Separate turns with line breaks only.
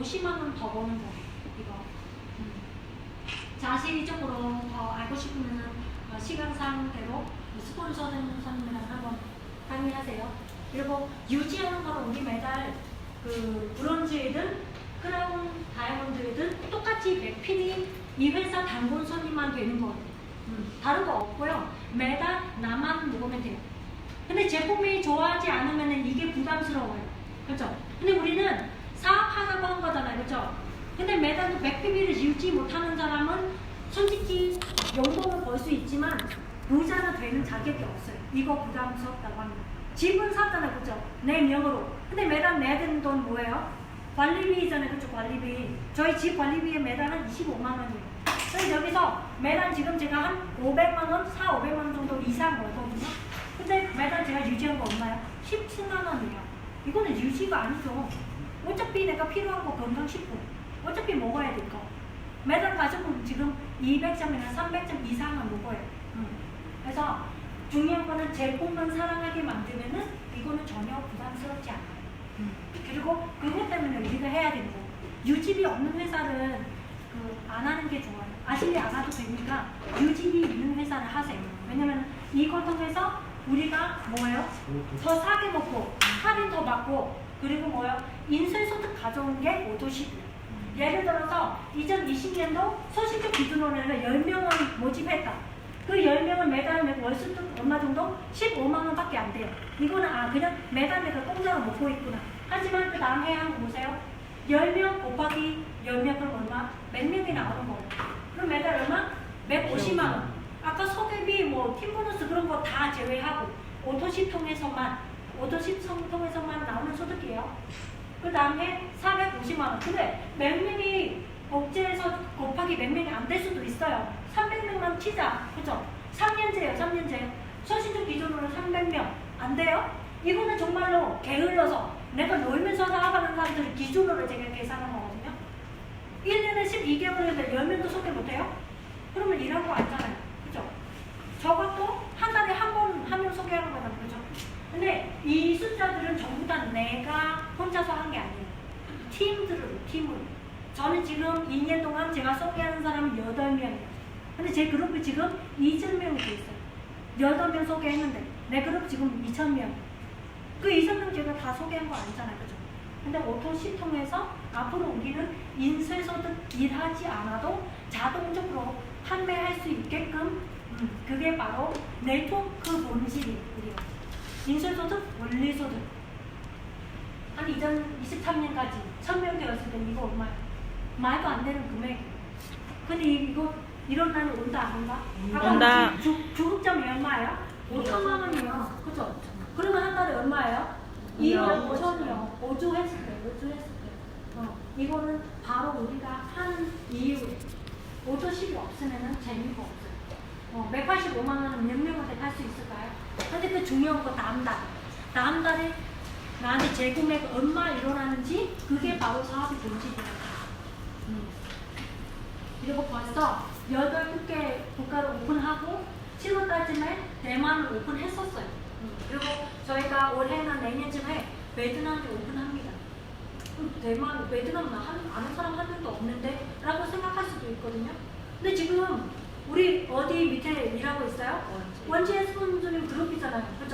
50만 원 더 버는 거예요. 이거. 음. 자세히적으로 더 알고 싶으면 어, 시간상대로 스폰서 된 선생님이랑 한번 강의하세요. 그리고 유지하는 거는 우리 매달 그 브론즈이든 크라운 다이아몬드이든 똑같이 100필이 이 회사 단골 손님만 되는 거예요. 음, 다른 거 없고요. 매달 나만 먹으면 돼요. 근데 제품이 좋아하지 않으면 이게 부담스러워요. 그죠? 근데 우리는 사업하자고 한 거잖아요. 그죠? 근데 매달 100PB를 유지 못하는 사람은 솔직히 용돈을 벌 수 있지만 부자가 되는 자격이 없어요. 이거 부담스럽다고 합니다. 집은 샀잖아요. 그죠? 내 명으로. 근데 매달 내야 되는 돈 뭐예요? 관리비잖아요. 그죠? 관리비. 저희 집 관리비에 매달 한 25만 원이에요. 그래서 여기서 매달 지금 제가 한 500만 원, 4, 500만 원 정도 이상 벌거든요. 근데 매달 제가 유지한 거 얼마야? 17만 원이에요. 이거는 유지가 아니죠. 어차피 내가 필요한 거 건강 식품. 어차피 먹어야 될 거. 매달 가지고 지금 200점이나 300점 이상은 먹어요. 음. 그래서 중요한 거는 제품만 사랑하게 만들면은 이거는 전혀 부담스럽지 않아요. 음. 그리고 그것 때문에 우리가 해야 거. 유집이 없는 회사는 그 안 하는 게 좋아요. 아실리 안 하도 되니까 유집이 있는 회사를 하세요. 왜냐면 이걸 통해서 우리가 뭐예요? 더 싸게 먹고 할인 더 받고 그리고 뭐예요? 인쇄소득 가져온 게 오도식이에요. 예를 들어서 2020년도 소식적 기준으로는 10명을 모집했다. 그 10명을 매달 월수득 얼마 정도? 15만 원 밖에 안 돼요. 이거는 아 그냥 매달 내가 공짜로 먹고 있구나. 하지만 그 다음 해 한번 보세요. 10명 곱하기 10명 그럼 얼마? 몇 명이 나오는 거예요. 그럼 매달 얼마? 150만 원. 아까 소개비 뭐 팀보너스 그런 거 다 제외하고 오토십 통해서만 오토십 성 통해서만 나오는 소득이에요. 그 다음에 450만 원. 근데 몇 명이 복제해서 곱하기 몇 명이 안 될 수도 있어요. 300명만 치자. 그죠? 3년제예요, 3년제. 소신적 기준으로 300명. 안 돼요? 이거는 정말로 게을러서 내가 놀면서 살아가는 사람들 기준으로 제가 계산한 거거든요. 1년에 12개월인데 10명도 소개 못해요? 그러면 거 아니잖아요. 그죠? 저것도 한 달에 한 번, 한 명 소개하는 거잖아요. 그죠? 근데 이 숫자들은 전부 다 내가 혼자서 한 게 아니에요. 팀들을, 팀을. 저는 지금 2년 동안 제가 소개하는 사람은 8명이에요. 근데 제 그룹이 지금 2,000명이 돼 있어요. 8명 소개했는데, 내 그룹 지금 2,000명. 그 2,000명 제가 다 소개한 거 아니잖아요. 그죠? 근데 오토 시 통해서 앞으로 우리는 인쇄소득 일하지 않아도 자동적으로 판매할 수 있게끔 음, 그게 바로 네트워크 본질이에요. 인쇄소득, 원리소득. 한 2023년까지 1000명 되었을 때 이거 얼마예요? 말도 안 되는 금액이에요. 근데 이- 이거 이런 날이 온다 안 온다? 아까
온다.
주, 주급점이 얼마예요? 5천만 원이요. 그죠? 그러면 한 달에 얼마예요? 2억 5천이요. 5주 했을 때, 5주 했을 때. 어, 이거는 바로 우리가 하는 이유예요. 5조씩이 없으면 재미가 없어요. 어, 185만 원은 몇 명한테 갈수 있을까요? 근데 그 중요한 거 다음 달. 다음 달에 나한테 재구매가 얼마 일어나는지 그게 바로 사업의 본질이에요. 음. 그리고 벌써 8국계 국가를 오픈하고 7월달쯤에 대만을 오픈했었어요. 음. 그리고 저희가 올해나 내년쯤에 베트남을 오픈합니다. 음, 대만, 베트남 나 한- 아는 사람 한 명도 없는데 라고 생각할 수도 있거든요. 근데 지금 우리 어디 밑에 일하고 있어요? 원지의 스폰서님 그룹이잖아요. 그죠?